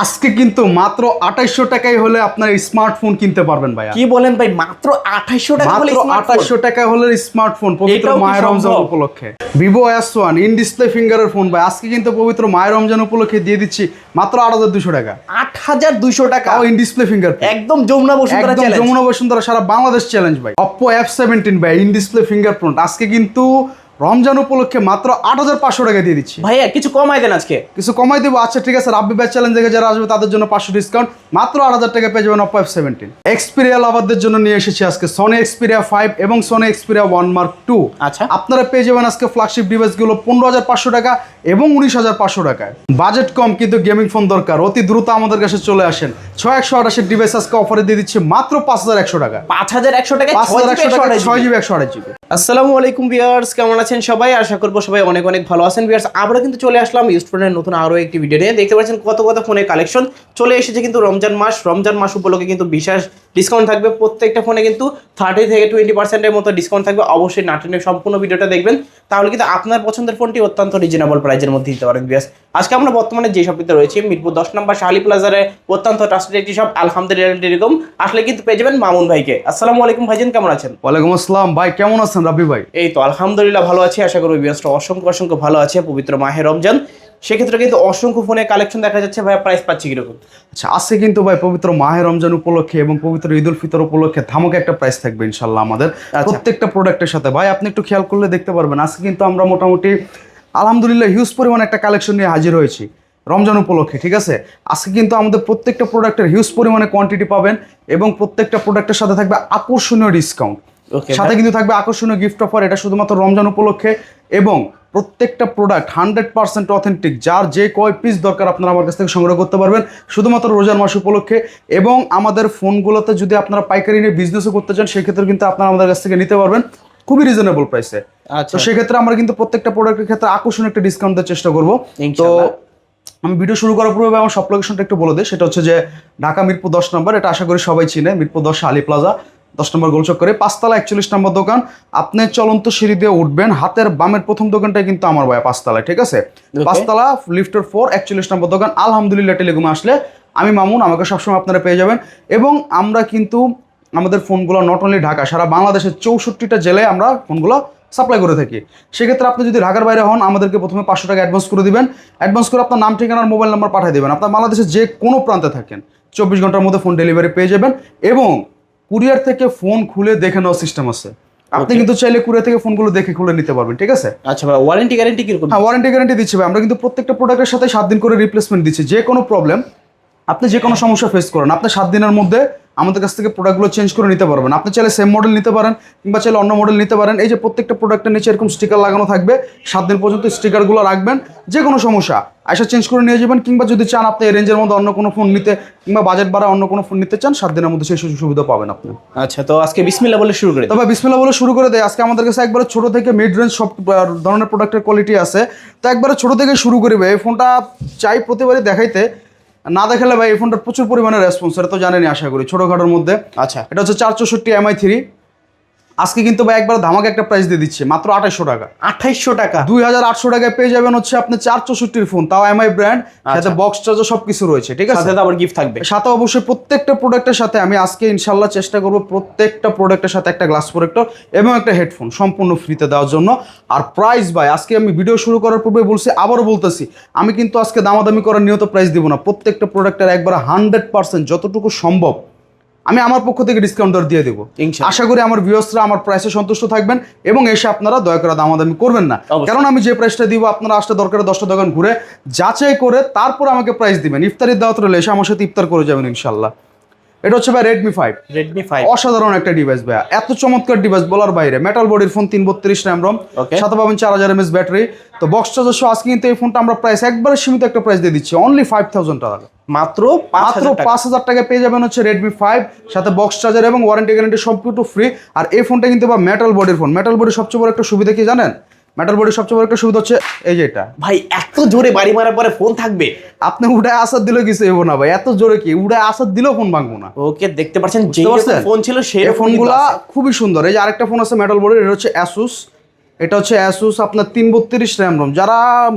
আজকে কিন্তু মাত্র আঠাইশশো টাকায় হলে আপনার স্মার্টফোন কিনতে পারবেন ভাইয়া। কি বলেন ভাই মাত্র আঠাইশশো টাকা হলে মাত্র? আঠাইশশো টাকা হলে স্মার্টফোন পবিত্র মায়ের রমজান উপলক্ষে। Vivo S one in display ফিঙ্গারের phone ভাই আজকে কিন্তু পবিত্র মায়ের রমজান উপলক্ষে দিয়ে দিচ্ছি মাত্র আট হাজার দুশো টাকা। আট হাজার দুইশো টাকা? ইন ডিসপ্লে ফিঙ্গার একদম যমুনা বসুন্ধরা একদম যমুনা বসুন্ধরা সারা বাংলাদেশ চ্যালেঞ্জ ভাই। অপো এফ সেভেন্টিন ভাই ইন ডিসপ্লে ফিঙ্গারপ্রিন্ট আজকে কিন্তু রমজান উপলক্ষে মাত্র আট হাজার পাঁচশো টাকা দিয়ে দিচ্ছি। ভাইয়া কিছু কমাই দেন আজকে। কিছু কমাই দেবো? আচ্ছা ঠিক আছে রাব্বি ব্যাচ চ্যালেঞ্জ দেখে যারা আসবে তাদের জন্য পাঁচশো ডিসকাউন্ট মাত্র আট হাজার টাকা পেয়ে যাবেন অপো এফ সেভেন্টিন এক্সপিরিয়া লাভারদের জন্য নিয়ে এসেছি আজকে সনি এক্সপিরিয়া ফাইভ এবং Sony Xperia one mark two আচ্ছা। আপনারা পেয়ে যাবেন আজকে ফ্ল্যাগশিপ ডিভাইসগুলো পনেরো হাজার পাঁচশো টাকা এবং উনিশ হাজার পাঁচশো টাকায়। বাজেট কম কিন্তু গেমিং ফোন দরকার। অতি দ্রুত আমাদের কাছে চলে আসেন। ছয় একশো আঠাশের ডিভাইস আজকে অফারে দিয়ে দিচ্ছে মাত্র পাঁচ হাজার একশো টাকা পাঁচ হাজার একশো টাকা পাঁচ হাজার একশো ছয় জিবি একশো আঠাশ জিবি। আসসালামু আলাইকুম ভিউয়ার্স কেমন আছেন সবাই, আশা করব সবাই অনেক অনেক ভালো আছেন। বিয়ার্স আমরা কিন্তু চলে আসলাম ফোনের নতুন আরও একটি ভিডিও নিয়ে। দেখতে পাচ্ছেন কত কত ফোনের কালেকশন চলে এসেছে কিন্তু রমজান মাস। রমজান মাস উপলক্ষে কিন্তু বিশেষ ডিসকাউন্ট থাকবে। প্রত্যেকটা ফোনে কিন্তু থার্টি থেকে টোয়েন্টি পার্সেন্টের মতো ডিসকাউন্ট থাকবে। অবশ্যই নাটনের সম্পূর্ণ ভিডিওটা দেখবেন। তাহলে কিন্তু আপনার পছন্দের ফোনটি অত্যন্ত রিজনেবল প্রাইজের মধ্যে দিতে পারেন ভিউয়ার্স আজকে আমরা বর্তমানে যে শপটিতে রয়েছি মিরপুর দশ নম্বর শাহালি প্লাজারে অত্যন্ত ট্রাস্টেড একটি শপ আলহামদুলিল্লাহ টেলিকম আসলে কিন্তু পেয়ে যাবেন মামুন ভাইকে। আসসালামু আলাইকুম ভাইজান কেমন আছেন? ওয়ালাইকুম আসসালাম। ভাই কেমন আছেন রাবি ভাই? এই তো আলহামদুলিল্লাহ ভালো আছি। আশা করি বিয়াসটা অসংখ্য অসংখ্য ভালো আছে। পবিত্র মাহে রমজান। সেক্ষেত্রে কিন্তু অসংখ্য ফোনের কালেকশন দেখা যাচ্ছে। ভাই প্রাইস পাচ্ছি কীরকম? আচ্ছা আজকে কিন্তু ভাই পবিত্র মাহে রমজান উপলক্ষে এবং পবিত্র ঈদ উল ফিতর উপলক্ষে ধামক একটা প্রাইস থাকবে ইনশাল্লাহ আমাদের। প্রত্যেকটা প্রোডাক্টের সাথে। ভাই আপনি একটু খেয়াল করলে দেখতে পারবেন আজকে কিন্তু আমরা মোটামুটি আলহামদুলিল্লাহ হিউজ পরিমাণ একটা কালেকশন নিয়ে হাজির হয়েছি রমজান উপলক্ষে ঠিক আছে? আজকে কিন্তু আমাদের প্রত্যেকটা প্রোডাক্টের হিউজ পরিমাণে কোয়ান্টিটি পাবেন এবং প্রত্যেকটা প্রোডাক্টের সাথে থাকবে আকর্ষণীয় ডিসকাউন্ট সাথে কিন্তু থাকবে আকর্ষণীয় গিফট অফার এটা শুধুমাত্র রমজান উপলক্ষে এবং প্রত্যেকটা প্রোডাক্ট হান্ড্রেড পার্সেন্ট অথেন্টিক যার যে কয় পিস দরকার আপনারা আমার কাছ থেকে সংগ্রহ করতে পারবেন শুধুমাত্র রোজার মাস উপলক্ষে। এবং আমাদের ফোনগুলোতে যদি আপনারা পাইকারি নিয়ে বিজনেসও করতে চান সেক্ষেত্রে কিন্তু আপনারা আমাদের কাছ থেকে নিতে পারবেন খুবই রিজনেবল প্রাইসে আচ্ছা। তো সেক্ষেত্রে আমরা কিন্তু প্রত্যেকটা প্রোডাক্টের ক্ষেত্রে আকর্ষণীয় একটা ডিসকাউন্ট দেওয়ার চেষ্টা করব। তো আমি ভিডিও শুরু করার পূর্বে আমার সব লোকেশনটা একটু বলে দিই। সেটা হচ্ছে যে ঢাকা মিরপুর দশ নম্বর এটা আশা করি সবাই চিনে মিরপুর দশ আলী প্লাজা। দশ নম্বর গোলচক করে পাঁচতলা একচল্লিশ নম্বর দোকান। আপনি চলন্ত সিঁড়ি দিয়ে উঠবেন হাতের বামের প্রথম দোকানটাই কিন্তু আমার ভাই পাঁচতলায় ঠিক আছে? পাঁচতলা লিফটের ফোর একচল্লিশ নম্বর দোকান। আলহামদুলিল্লাহ টেলিকমে আসলে। আমি মামুন আমাকে সবসময় আপনারা পেয়ে যাবেন। এবং আমরা কিন্তু আমাদের ফোনগুলো নট অনলি ঢাকা সারা বাংলাদেশের চৌষট্টিটা জেলায় আমরা ফোনগুলো সাপ্লাই করে থাকি। সেক্ষেত্রে আপনি যদি ঢাকার বাইরে হন আমাদেরকে প্রথমে পাঁচশো টাকা অ্যাডভান্স করে দিবেন। অ্যাডভান্স করে আপনার নাম ঠিকানার মোবাইল নাম্বার পাঠিয়ে দেবেন। আপনার বাংলাদেশের যে কোনো প্রান্তে থাকেন। চব্বিশ ঘণ্টার মধ্যে ফোন ডেলিভারি পেয়ে যাবেন। এবং কুরিয়ার থেকে ফোন খুলে দেখে নেওয়ার সিস্টেম আছে। আপনি কিন্তু চাইলে কুরিয়ার থেকে ফোনগুলো দেখে খুলে নিতে পারবেন ঠিক আছে? আচ্ছা ভাই ওয়ারেন্টি গ্যারেন্টি কীরকম? হ্যাঁ ওয়ারেন্টি গ্যারান্টি দিচ্ছি ভাই। আমরা কিন্তু প্রত্যেকটা প্রোডাক্টের সাথে সাত দিন করে রিপ্লেসমেন্ট দিচ্ছি। যে কোনো প্রবলেম আপনি যে কোনো সমস্যা ফেস করেন আপনি সাত দিনের মধ্যে আমাদের কাছ থেকে প্রোডাক্টগুলো চেঞ্জ করে নিতে পারবেন। আপনি চাইলে সেম মডেল নিতে পারেন কিংবা চাইলে অন্য মডেল নিতে পারেন। এই যে প্রত্যেকটা প্রোডাক্টের নিচে এরকম স্টিকার লাগানো থাকবে। সাত দিন পর্যন্ত স্টিকারগুলো রাখবেন। যে কোনো সমস্যা আইসা চেঞ্জ করে নিয়ে যাবেন কিংবা যদি চান আপনি এই রেঞ্জের মধ্যে অন্য কোনো ফোন নিতে কিংবা বাজেট বাড়া অন্য কোনো ফোন নিতে চান সাত দিনের মধ্যে সেই সুযোগ সুবিধা পাবেন আপনি। আচ্ছা তো আজকে বিসমিল্লাহ বলে শুরু করে তবে বিসমিল্লা বলে শুরু করে দেয় আজকে আমাদের কাছে একবারে ছোট থেকে মিড রেঞ্জ সব ধরনের প্রোডাক্টের কোয়ালিটি আছে। তো একবারে ছোট থেকে শুরু করি ভাই এই ফোনটা চাই প্রতিবারই দেখাইতে। না দেখালে ভাই এই ফোনটার প্রচুর পরিমাণে রেসপন্স এটা তো জানেনি আশা করি। ছোটোখাটোর মধ্যে। আচ্ছা। এটা হচ্ছে চার চৌষট্টি এমআই থ্রি আজকে কিন্তু ভাই একবার ধামাকে একটা প্রাইস দিয়ে দিচ্ছে মাত্র আঠাইশশো টাকা। আঠাইশশো টাকা? দুই হাজার আটশো টাকায় পেয়ে যাবেন হচ্ছে আপনি চার চৌষট্টির ফোন তাও এমআই ব্র্যান্ড সাথে বক্স চার্জার সব কিছু রয়েছে ঠিক আছে? সাথে আবার গিফট থাকবে। সাথে অবশ্যই প্রত্যেকটা প্রোডাক্টের সাথে আমি আজকে ইনশাল্লাহ চেষ্টা করব প্রত্যেকটা প্রোডাক্টের সাথে একটা গ্লাস প্রোডাক্টর এবং একটা হেডফোন সম্পূর্ণ ফ্রিতে দেওয়ার জন্য। আর প্রাইস ভাই আজকে আমি ভিডিও শুরু করার পূর্বে বলছি আবারও বলতেছি আমি কিন্তু আজকে দামাদামি করার নিয়ত প্রাইস দিব না। প্রত্যেকটা প্রোডাক্টের একবার হান্ড্রেড পার্সেন্ট যতটুকু সম্ভব আমি আমার পক্ষ থেকে ডিসকাউন্ট দর দিয়ে দেবো। আশা করি আমার ভিউয়ার্সরা আমার প্রাইসে সন্তুষ্ট থাকবেন এবং এসে আপনারা দয়া করে দামাদামি করবেন না। কারণ আমি যে প্রাইসটা দিব আপনারা আসতে দরকার দশটা দোকান ঘুরে যাচাই করে তারপর আমাকে প্রাইস দিবেন। ইফতারির দাওয়াত রইলে এসে আমার সাথে ইফতার করে যাবেন ইনশাল্লাহ এটা হচ্ছে ভাই রেডমি ফাইভ রেডমি ফাইভ অসাধারণ একটা ডিভাইস ভাইয়া। এত চমৎকার ডিভাইস বলার বাইরে। মেটাল বডির ফোন তিন বত্রিশ র্যাম রম. সাথে পাবেন চার হাজার এমএস ব্যাটারি তো বক্স চার্জার আজকে কিন্তু এই ফোনটা আমরা প্রাইস একবারে সীমিত একটা প্রাইস দিয়ে দিচ্ছি। অনলি ফাইভ থাউজেন্ড টাকা। মাত্র মাত্র পাঁচ হাজার টাকা পেয়ে যাবেন হচ্ছে রেডমি ফাইভ সাথে বক্স চার্জার এবং ওয়ারেন্টি গ্যারান্টি কিছু ফ্রি আর এই ফোনটা কিন্তু বা মেটাল বডির ফোন মেটাল বডির সবচেয়ে বড় একটা সুবিধা কি জানেন? মেটাল বডির সবচেয়ে বড় একটা সুবিধা হচ্ছে এই যে এটা। ভাই এত জোরে বাড়ি মারার পরে ফোন থাকবে। আপনি উড়ায় আসার দিলেও কিছু হব না ভাই। এত জোরে কি? উড়ায় আসার দিলেও ফোন ভাঙবো না। ওকে দেখতে পাচ্ছেন যে পারছেন? ফোন ছিল সেই ফোনগুলা খুবই সুন্দর। এই যে আরেকটা ফোন আছে মেটাল বোর্ডের এটা হচ্ছে অ্যাসুস এটা হচ্ছে অ্যাসুস আপনার তিন বত্রিশ র্যাম রোম যারা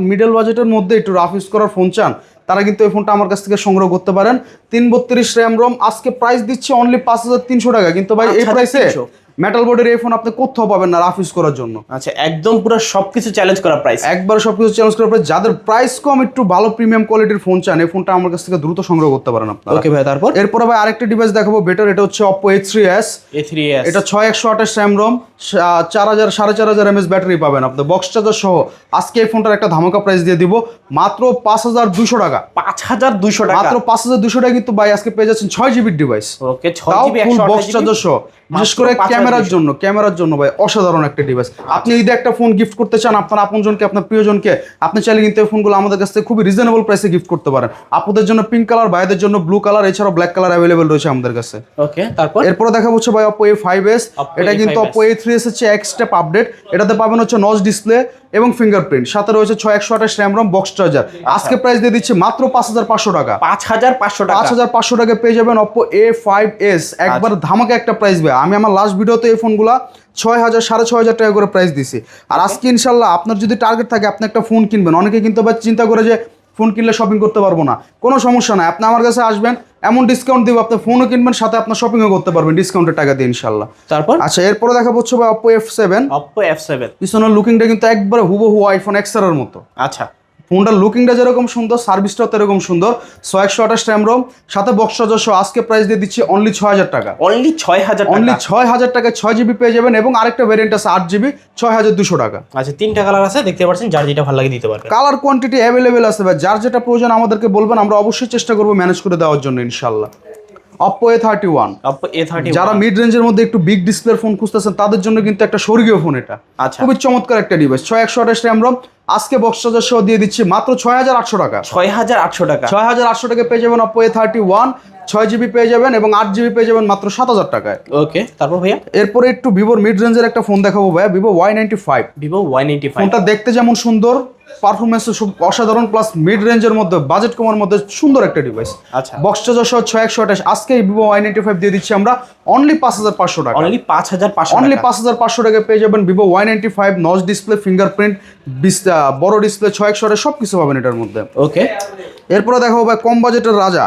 মিডল বাজেটের মধ্যে একটু রাফ ইউজ করার ফোন চান তারা কিন্তু এই ফোনটা আমার কাছ থেকে সংগ্রহ করতে পারেন। তিন বত্রিশ র্যাম রোম আজকে প্রাইস দিচ্ছে অনলি পাঁচ হাজার তিনশো টাকা। কিন্তু ভাই এই 5,300 প্রাইসে মেটাল বোর্ডের এই ফোন আপনি কোথাও পাবেন না রাফ ইউজ করার জন্য। আচ্ছা একদম পুরো সবকিছু চ্যালেঞ্জ করা প্রাইস একবার সবকিছু চ্যালেঞ্জ করার পরে যাদের প্রাইস কম একটু ভালো প্রিমিয়াম কোয়ালিটির ফোন চান এই ফোনটা আমার কাছ থেকে দ্রুত সংগ্রহ করতে পারেন আপনারা। ওকে ভাই তারপর? এরপরে ভাই আরেকটা ডিভাইস দেখাবো বেটার এটা হচ্ছে এ থ্রি এস এটা ছয় একশো আঠাশ র্যাম রোম চার হাজার সাড়ে চার হাজার এমএস ব্যাটারি পাবেন আপনি। বক্স চার্জার সহ। আজকে এই ফোনটার একটা ধামাকা প্রাইস দিয়ে দিব মাত্র পাঁচ হাজার দুশো টাকা। পাঁচ হাজার দুইশো টাকা? মাত্র পাঁচ হাজার দুশো টাকা কিন্তু ভাই আজকে পেয়ে যাচ্ছেন ছয় জিবির ডিভাইস ওকে ছয় তাও জিবি ফুল একশো বক্স চার্জার সহ। বিশেষ করে 5,200 ক্যামেরার জন্য ক্যামেরার জন্য ভাই অসাধারণ একটা ডিভাইস আপনি ঈদে একটা ফোন গিফট করতে চান আপনার আপনজনকে আপনার প্রিয়জনকে আপনি চাইলে কিন্তু এই ফোনগুলো আমাদের কাছ থেকে খুবই রিজনেবল প্রাইসে গিফট করতে পারেন। আপনাদের জন্য পিঙ্ক কালার ভাইদের জন্য ব্লু কালার এছাড়াও ব্ল্যাক কালার অ্যাভেলেবেল রয়েছে আমাদের কাছে। ওকে তারপর? এরপরে দেখা হচ্ছে ভাই অপো এ ফাইভ এস এটা কিন্তু অপো এ থ্রি এস হচ্ছে এক স্টেপ আপডেট এটাতে পাবেন হচ্ছে নজ ডিসপ্লে এবং ফিঙ্গারপ্রিন্ট সাথে রয়েছে ছয় একশো আঠাশ র্যাম রম বক্স চার্জার আজকে প্রাইস দিয়ে দিচ্ছে মাত্র পাঁচ হাজার পাঁচশো টাকা। পাঁচ হাজার পাঁচশো পাঁচ টাকা হাজার পাঁচশো টাকা পেয়ে যাবেন অপো এ ফাইভ এস একবার ধামাকে একটা প্রাইস ভাই। আমি আমার লাস্ট ভিডিওতে এই ফোনগুলা ছয় হাজার সাড়ে ছয় হাজার টাকা করে প্রাইস দিছি। আর আজকে ইনশাল্লাহ আপনার যদি টার্গেট থাকে আপনি একটা ফোন কিনবেন। অনেকে কিন্তু চিন্তা করে যে ফোন কিনলে শপিং করতে পারব না। কোনো সমস্যা নাই। আপনি আমার কাছে আসবেন এমন ডিসকাউন্ট দিব আপনি ফোনও কিনবেন সাথে আপনার শপিংও করতে পারবেন ডিসকাউন্টের টাকা দিয়ে ইনশাল্লাহ। তারপর? আচ্ছা এরপরে দেখা হচ্ছে ভাই Oppo F seven Oppo F seven পিছনের লুকিংটা কিন্তু একবারে হুবহু আইফোন এক্সারের মতো। আচ্ছা। ফোনটার লুকিংটা যেরকম সুন্দর সার্ভিসটাও এরকম সুন্দর। ছয় একশো আঠাশ র্যাম রোম সাথে বক্স সদস্য আজকে প্রাইস দিয়ে দিচ্ছি অনলি ছয় হাজার টাকা। অনলি ছয় হাজার অনলি ছয় হাজার টাকা ছয় জিবি পেয়ে যাবেন এবং আরেকটা ভ্যারিয়েন্ট আছে আট জিবি ছয় হাজার দুশো টাকা। আচ্ছা তিনটা কালার আছে দেখতে পাচ্ছেন যার যেটা ভালো লাগে দিতে পারবেন। কালার কোয়ান্টিটি অ্যাভেলেবেল আছে যার যেটা প্রয়োজন আমাদেরকে বলবেন আমরা অবশ্যই চেষ্টা করব ম্যানেজ করে দেওয়ার জন্য ইনশাল্লাহ। Oppo A thirty one Oppo A thirty যারা মিড রেঞ্জের মধ্যে একটু বিগ ডিসপ্লের ফোন খুঁজতেছেন তাদের জন্য কিন্তু একটা স্বর্গীয় ফোন এটা। আচ্ছা। খুবই চমৎকার একটা ডিভাইস ছয় একশো আঠাশ র্যাম রম আজকে বক্স চার্জার সহ দিয়ে দিচ্ছি মাত্র ছয় হাজার আটশো টাকা। ছয় হাজার আটশো টাকা। ছয় হাজার আটশো টাকা পেয়ে যাবেন অপো এ থার্টি ওয়ান ছয় জিবি পেয়ে যাবেন এবং আট জিবি পেয়ে যাবেন মাত্র সাত হাজার টাকায়। ওকে তারপর ভাইয়া? এরপরে একটু ভিভোর মিড রেঞ্জের একটা ফোন দেখাবো ভাইয়া Vivo Y ninety five Vivo Y ninety five ফোনটা দেখতে যেমন সুন্দর পারফরমেন্স অসাধারণ প্লাস মিড রেঞ্জের মধ্যে বাজেট কমার মধ্যে সুন্দর একটা ডিভাইস আচ্ছা। বক্স চার্জার সহ ছয় একশো আঠাশ। আজকে ভিভো ওয়াই নাইনটি ফাইভ দিয়ে দিচ্ছি আমরা অনলি পাঁচ হাজার পাঁচশো টাকা। অনলি পাঁচ হাজার পাঁচশো অনলি পাঁচ হাজার পাঁচশো টাকা পেয়ে যাবেন Vivo Y ninety five notch display fingerprint বড় ডিসপ্লে ছয় একশো আঠাশ সব কিছু পাবেন এটার মধ্যে। ওকে এরপরে দেখা হবে কম বাজেটের রাজা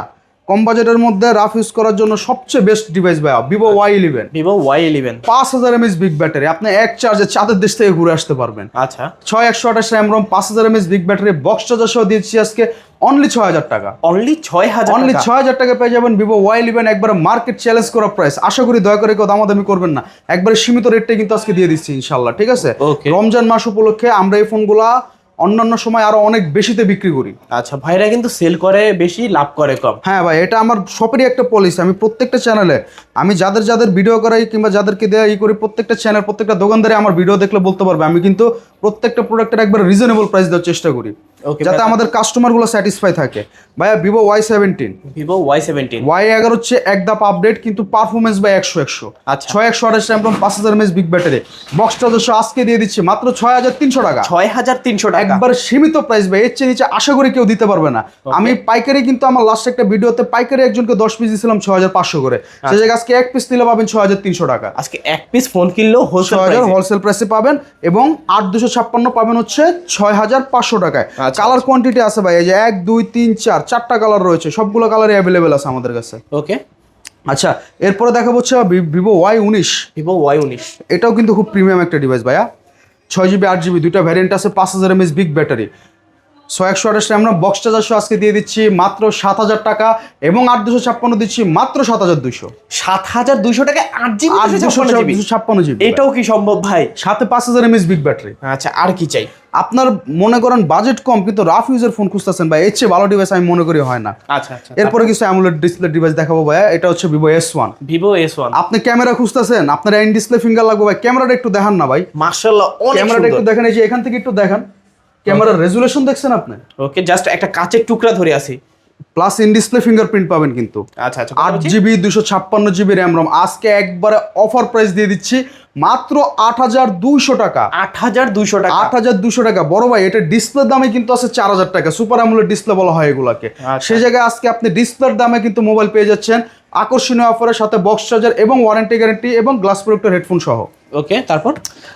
কম বাজেটের মধ্যে রাফ ইউজ করার জন্য সবচেয়ে বেস্ট ডিভাইস ভাই Vivo Y eleven Vivo Y eleven পাঁচ হাজার এমএস বিগ ব্যাটারি আপনি এক চার্জে চাঁদের দেশ থেকে ঘুরে আসতে পারবেন। আচ্ছা। ছয় একশো আঠাশ র্যাম রম পাঁচ হাজার mAh big battery box charger সহ দিয়েছি আজকে অনলি ছয় হাজার টাকা। অনলি ছয় হাজার অনলি ছয় হাজার টাকা পেয়ে যাবেন ভিভো ওয়াই ইলেভেন একবার মার্কেট চ্যালেঞ্জ করা প্রাইস আশা করি দয়া করে কেউ দামাদামি করবেন না। একবারে সীমিত রেটটাই কিন্তু আজকে দিয়ে দিচ্ছি ইনশাল্লাহ ঠিক আছে? রমজান মাস উপলক্ষে আমরা এই ফোনগুলা অন্যান্য সময় আরও অনেক বেশিতে বিক্রি করি। আচ্ছা ভাইরা কিন্তু সেল করে বেশি লাভ করে কম। হ্যাঁ ভাই এটা আমার সবেরই একটা পলিসি আমি প্রত্যেকটা চ্যানেলে আমি যাদের যাদের ভিডিও করাই কিংবা যাদেরকে দেওয়া ই করি প্রত্যেকটা চ্যানেল প্রত্যেকটা দোকানদারে আমার ভিডিও দেখলে বলতে পারবে। আমি কিন্তু প্রত্যেকটা প্রোডাক্টের একবার রিজনেবল প্রাইস দেওয়ার চেষ্টা করি। যাতে। আমাদের কাস্টমারগুলো স্যাটিসফাই থাকে। ভাইয়া Vivo Y seventeen Vivo Y seventeen Y এগারো হচ্ছে এক ধাপ আপডেট কিন্তু পারফরমেন্স বাই একশো একশো। আচ্ছা। ছয় একশো আঠাশ র্যাম পাঁচ হাজার mAh big battery box charger আজকে দিয়ে দিচ্ছি মাত্র ছয় হাজার তিনশো টাকা। ছয় হাজার তিনশো টাকা। একবার সীমিত প্রাইস ভাই এর চেয়ে নিচে আশা করি কেউ দিতে পারবে না। আমি পাইকারি কিন্তু আমার লাস্ট একটা ভিডিওতে পাইকারি একজনকে দশ পিস দিয়েছিলাম ছয় হাজার পাঁচশো করে। সে জায়গায় আজকে এক পিস নিলে পাবেন ছয় হাজার তিনশো টাকা। আজকে এক পিস ফোন কিনলেও হোলসেল হোলসেল প্রাইসে পাবেন এবং আট দুশো ছাপ্পান্ন পাবেন হচ্ছে ছয় হাজার পাঁচশো টাকায়। আচ্ছা, কালার কোয়ান্টিটি আছে ভাই এই যে এক দুই তিন চার চারটা কালার রয়েছে সবগুলো কালারই অ্যাভেলেবেল আছে আমাদের কাছে। ওকে আচ্ছা এরপরে দেখা হচ্ছে ভিভো ওয়াই উনিশ। ভিভো ওয়াই উনিশ। এটাও কিন্তু খুব প্রিমিয়াম একটা ডিভাইস ভাইয়া। ছয় জিবি আট জিবি দুইটা ভ্যারিয়েন্ট আছে পাঁচ হাজার এমএস বিগ ব্যাটারি ছয় একশো আঠাশ আমরা বক্স চার্জার আজকে দিয়ে দিচ্ছি মাত্র সাত হাজার টাকা এবং আট দুশো ছাপ্পান্ন দিচ্ছি মাত্র সাত হাজার দুশো সাত হাজার দুইশো টাকা আট জিবি আট দুশো দুশো ছাপ্পান্ন জিবি এটাও কি সম্ভব ভাই? সাথে পাঁচ হাজার এমএস বিগ ব্যাটারি আচ্ছা আর কি চাই? আপনার মনে করেন বাজেট কম কিন্তু রাফ ইউজের ফোন খুঁজতেছেন ভাই। এর চেয়ে ভালো ডিভাইস আমি মনে করি হয় না। আচ্ছা আচ্ছা। এরপরে কিছু অ্যামুলেট ডিসপ্লে ডিভাইস দেখাবো ভাইয়া। এটা হচ্ছে Vivo S one Vivo S one আপনি ক্যামেরা খুঁজতেছেন আপনার এন্ড ডিসপ্লে ফিঙ্গার লাগবে ভাই। ক্যামেরাটা একটু দেখান না ভাই। মার্শাল্লাহ ক্যামেরাটা একটু দেখেন এই যে এখান থেকে একটু দেখান। ক্যামেরার রেজুলেশন দেখছেন আপনি? ওকে জাস্ট একটা কাচের টুকরা ধরে আছি। প্লাস ইন ডিসপ্লে ফিঙ্গারপ্রিন্ট পাবেন কিন্তু। আচ্ছা আচ্ছা আট জিবি দুশো ছাপ্পান্ন জিবি র্যাম রম আজকে একবারে অফার প্রাইস দিয়ে দিচ্ছি মাত্র আট হাজার দুইশো টাকা। আট হাজার দুইশো টাকা। আট হাজার দুশো টাকা। বড় ভাই এটা ডিসপ্লের দামে কিন্তু আছে চার হাজার টাকা। সুপার আমুলের ডিসপ্লে বলা হয় এগুলাকে। আচ্ছা। সেই জায়গায় আজকে আপনি ডিসপ্লের দামে কিন্তু মোবাইল পেয়ে যাচ্ছেন। আকর্ষণীয় অফারের সাথে বক্স চার্জার এবং ওয়ারেন্টি গ্যারেন্টি এবং গ্লাস প্রোডাক্টের হেডফোন সহ। ওকে তারপর?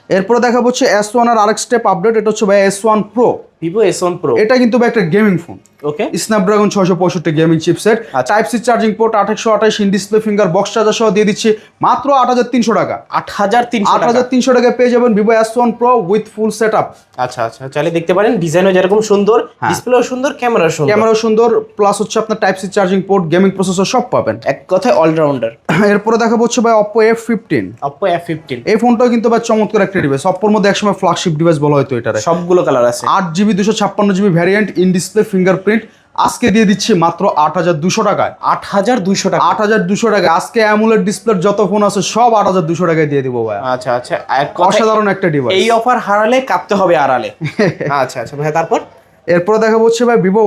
এরপরে দেখা হচ্ছে এস ওয়ান আর আরেক স্টেপ আপডেট এটা হচ্ছে ভাই S one pro Vivo S one pro এটা কিন্তু একটা গেমিং ফোন ওকে স্ন্যাপড্রাগন ছয়শো পঁয়ষট্টি gaming chipset. Type C charging port আঠাশশো আঠাশ in display finger box charger সহ দিয়ে দিচ্ছি মাত্র আট হাজার তিনশো টাকা। আট হাজার তিনশো আট হাজার তিনশো টাকায় পেয়ে যাবেন Vivo S one pro with full set up আচ্ছা আচ্ছা। চাইলে দেখতে পারেন ডিজাইনও যেরকম সুন্দর হ্যাঁ। ডিসপ্লেও সুন্দর ক্যামেরা সুন্দর। ক্যামেরা সুন্দর প্লাস হচ্ছে আপনার type C charging port gaming processor সব পাবেন। এক কথায় অলরাউন্ডার এরপরে দেখা হচ্ছে ভাই Oppo F fifteen Oppo F fifteen এই ফোনটাও কিন্তু ভাই চমৎকার একটা ডিভাইস অপোর মধ্যে একসময় ফ্ল্যাগশিপ ডিভাইস বলা হয়তো এটারে। সবগুলো কালার আছে। আট জিবি দুশো ছাপ্পান্ন GB variant in display fingerprint আজকে দিয়ে দিচ্ছি মাত্র আট হাজার দুশো টাকায়। আট হাজার দুশো টাকা। আট হাজার দুশো টাকা আজকে অ্যামুলেট ডিসপ্লের যত ফোন আছে সব আট হাজার দুশো টাকায় দিয়ে দিব ভাই আচ্ছা আচ্ছা। এক অসাধারণ একটা ডিভাইস এই অফার হারালে কাঁপতে হবে আড়ালে। আচ্ছা আচ্ছা। ভাই তারপর? এরপরে দেখা হচ্ছে ভাই Vivo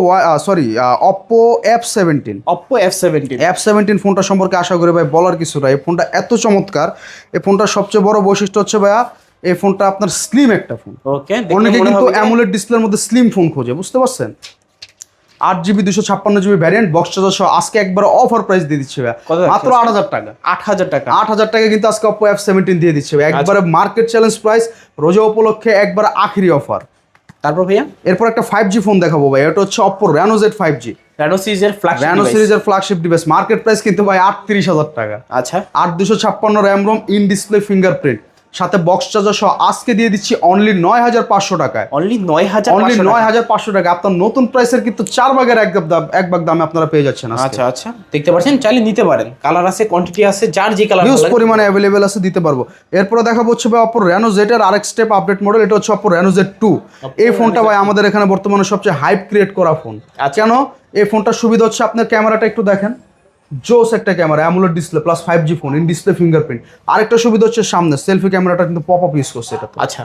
sorry Oppo F seventeen Oppo F seventeen F seventeen ফোনটা সম্পর্কে আশা করি ভাই বলার কিছু নাই। এই ফোনটা এত চমৎকার। এই ফোনটার সবচেয়ে বড় বৈশিষ্ট্য হচ্ছে ভাইয়া এই ফোনটা আপনার স্লিম একটা ফোন ওকে অনেকে কিন্তু অ্যামুলেট ডিসপ্লের মধ্যে স্লিম ফোন খোঁজে বুঝতে পারছেন? আট জিবি দুশো ছাপ্পান্ন জিবি ভ্যারিয়েন্ট বক্স চার্জার সহ আজকে একবার অফার প্রাইস দিয়ে দিচ্ছে মাত্র আট হাজার টাকা। আট হাজার টাকা। আট হাজার টাকা কিন্তু আজকে অপো এফ সেভেন্টিন দিয়ে দিচ্ছে ভাই। একবারে মার্কেট চ্যালেঞ্জ প্রাইস রোজা উপলক্ষে একবার আখেরি অফার তারপর ভাইয়া? এরপর একটা ফাইভ জি ফোন দেখাবো ভাই এটা হচ্ছে Oppo Reno Z five G flagship সিরিজের ফ্ল্যাগশিপ ডিভাইস মার্কেট প্রাইস কিন্তু ভাই আটত্রিশ হাজার টাকা। আচ্ছা। আট দুশো ছাপ্পান্ন RAM ROM in display fingerprint সাথে বক্স চার্জার সহ আজকে দিয়ে দিচ্ছি অনলি নয় হাজার পাঁচশো টাকায়। অনলি নয় হাজার অনলি নয় হাজার পাঁচশো টাকা আপনার নতুন প্রাইসের কিন্তু চার ভাগের এক দাম এক ভাগ দামে আপনারা পেয়ে যাচ্ছেন আচ্ছা আচ্ছা। দেখতে পাচ্ছেন? চাইলে নিতে পারেন। কালার আছে কোয়ান্টিটি আছে যার যে কালার হিউজ পরিমাণে অ্যাভেলেবেল আছে দিতে পারব। এরপরে দেখাবো হচ্ছে ভাই অপর র্যানো জেটের আরেক স্টেপ আপডেট মডেল এটা হচ্ছে অপর র্যানো জেড টু এই ফোনটা ভাই আমাদের এখানে বর্তমানে সবচেয়ে হাইপ ক্রিয়েট করা ফোন আচ্ছা। কেন? এই ফোনটার সুবিধা হচ্ছে আপনার ক্যামেরাটা একটু দেখেন। জোস একটা camera AMOLED display plus five G phone in display fingerprint আরেকটা সুবিধা হচ্ছে সামনে সেলফি ক্যামেরাটা কিন্তু পপ আপ ইউজ করছে এটা আচ্ছা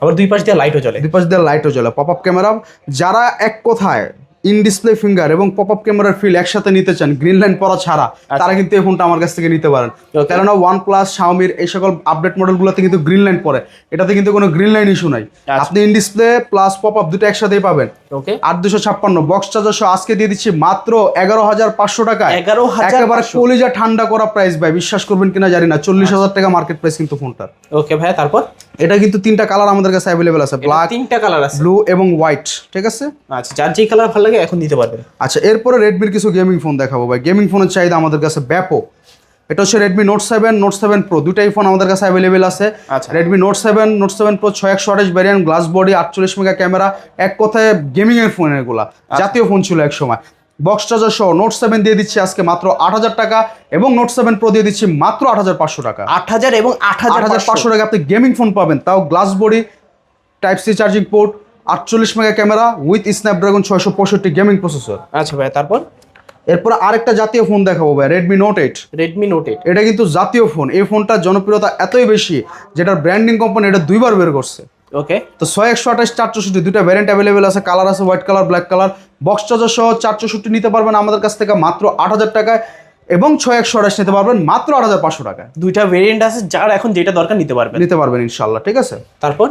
আবার দুই পাশ দিয়ে লাইটও জ্বলে। দুই পাশ দিয়ে লাইটও জ্বলে পপ আপ ক্যামেরা যারা এক কথায় ইন ডিসপ্লে ফিঙ্গার এবং পপ আপ ক্যামেরার ফিল একসাথে নিতে চান গ্রিন লাইন পরা ছাড়া তারা কিন্তু এই ফোনটা আমার কাছ থেকে নিতে পারেন। কেননা ওয়ান প্লাস শাওমির এই সকল আপডেট মডেলগুলোতে কিন্তু গ্রিন লাইন পড়ে এটাতে কিন্তু কোনো গ্রিন লাইন ইস্যু নাই। আচ্ছা। আপনি in display plus pop up দুটো একসাথেই পাবেন। আট দুশো ছাপ্পান্ন বক্স চার্জার সহ আজকে দিয়ে দিচ্ছি মাত্র এগারো হাজার পাঁচশো টাকা 11,500 একেবারে কলিজা ঠান্ডা করা প্রাইস ভাই বিশ্বাস করবেন কিনা জানি না। চল্লিশ হাজার টাকা মার্কেট প্রাইস কিন্তু ফোনটার ওকে ভাই তারপর? এটা কিন্তু তিনটা কালার আমাদের কাছে অ্যাভেলেবেল আছে। ব্ল্যাক তিনটা কালার আছে। ব্লু এবং হোয়াইট ঠিক আছে? আচ্ছা যার যেই কালার ভালো লাগে এখন নিতে পারবেন। আচ্ছা এরপরে রেডমির কিছু গেমিং ফোন দেখাবো ভাই। গেমিং ফোনের চাহিদা আমাদের কাছে ব্যাপক। এটা হচ্ছে Redmi Note seven Note seven Pro দুটাই ফোন আমাদের কাছে অ্যাভেলেবেল আছে। আচ্ছা। Redmi Note seven Note seven Pro ছয় একশো আঠাশ ভ্যারিয়েন্ট গ্লাস বডি আটচল্লিশ মেগা ক্যামেরা এক কথায় গেমিং এর ফোন এগুলা। জাতীয় ফোন ছিল এক সময়। বক্স চার্জার সহ নোট সেভেন দিয়ে দিচ্ছি আজকে মাত্র আট হাজার টাকা এবং নোট সেভেন প্রো দিয়ে দিচ্ছি মাত্র আট হাজার পাঁচশো টাকা। আট হাজার এবং আট হাজার পাঁচশো টাকা আপনি গেমিং ফোন পাবেন। তাও glass body type C charging port আটচল্লিশ মেগা ক্যামেরা উইথ স্ন্যাপড্রাগন ছয়শো পঁয়ষট্টি গেমিং প্রসেসর আচ্ছা ভাই তারপর? এরপর আরেকটা জাতীয় ফোন দেখাবো ভাই Redmi Note eight Redmi Note eight এটা কিন্তু জাতীয় ফোন এই ফোনটার জনপ্রিয়তা এতই বেশি যেটার ব্র্যান্ডিং কোম্পানি এটা দুইবার বের করছে। ওকে তো ছয় একশো আঠাশ চার চৌষট্টি দুইটা ভ্যারিয়েন্ট অ্যাভেলেবেল আছে কালার আছে white colour black colour box charger সহ চার চৌষট্টি নিতে পারবেন আমাদের কাছ থেকে মাত্র আট হাজার টাকায় এবং ছয় একশো আঠাশ নিতে পারবেন মাত্র আট হাজার পাঁচশো টাকায়। দুইটা ভেরিয়েন্ট আছে যার এখন যেটা দরকার নিতে পারবেন। নিতে পারবেন ইনশাল্লাহ ঠিক আছে? তারপর?